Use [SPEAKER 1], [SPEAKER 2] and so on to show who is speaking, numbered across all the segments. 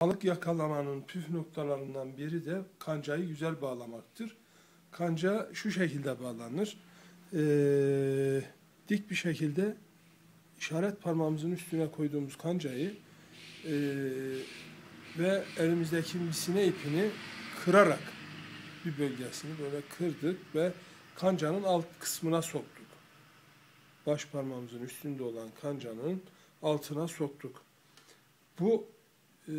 [SPEAKER 1] Balık yakalamanın püf noktalarından biri de kancayı güzel bağlamaktır. Kanca şu şekilde bağlanır. Ee, dik bir şekilde işaret parmağımızın üstüne koyduğumuz kancayı ee, ve elimizdeki misine ipini kırarak bir bölgesini böyle kırdık ve kancanın alt kısmına soktuk. Baş parmağımızın üstünde olan kancanın altına soktuk. Bu e,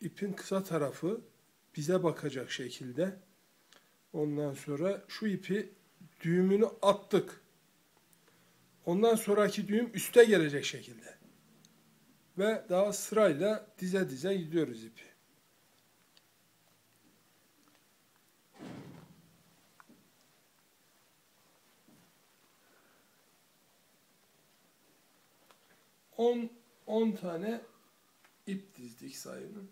[SPEAKER 1] ipin kısa tarafı bize bakacak şekilde ondan sonra şu ipi düğümünü attık. Ondan sonraki düğüm üste gelecek şekilde. Ve daha sırayla dize dize gidiyoruz ipi. On, on tane ip dizdik sayının.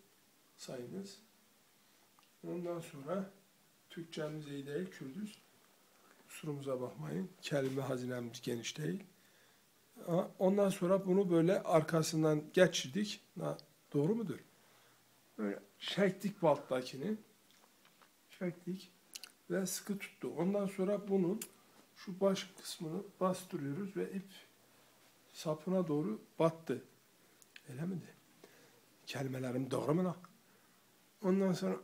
[SPEAKER 1] Sayınız. Ondan sonra Türkçemiz iyi değil, Kürdüz. Kusurumuza bakmayın. Kelime hazinemiz geniş değil. Ondan sonra bunu böyle arkasından geçirdik. Doğru mudur? Böyle çektik bu alttakini. Çektik ve sıkı tuttuk. Ondan sonra bunun şu baş kısmını bastırıyoruz ve ip sapına doğru battı. Öyle mi de? Kelimelerim doğru mu lan? Ondan sonra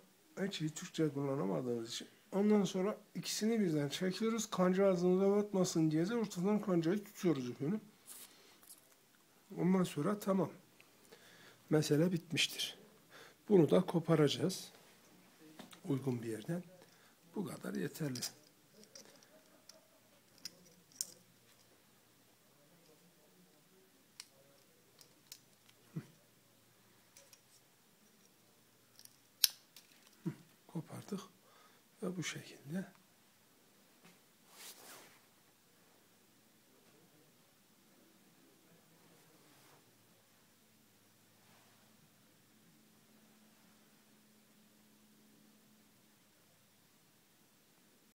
[SPEAKER 1] hiç Türkçe kullanamadığımız için ondan sonra ikisini birden çekiyoruz. Kanca ağzımıza batmasın diye de ortadan kancayı tutuyoruz ipini. Ondan sonra tamam. Mesele bitmiştir. Bunu da koparacağız. Uygun bir yerden. Bu kadar yeterli. Ve bu şekilde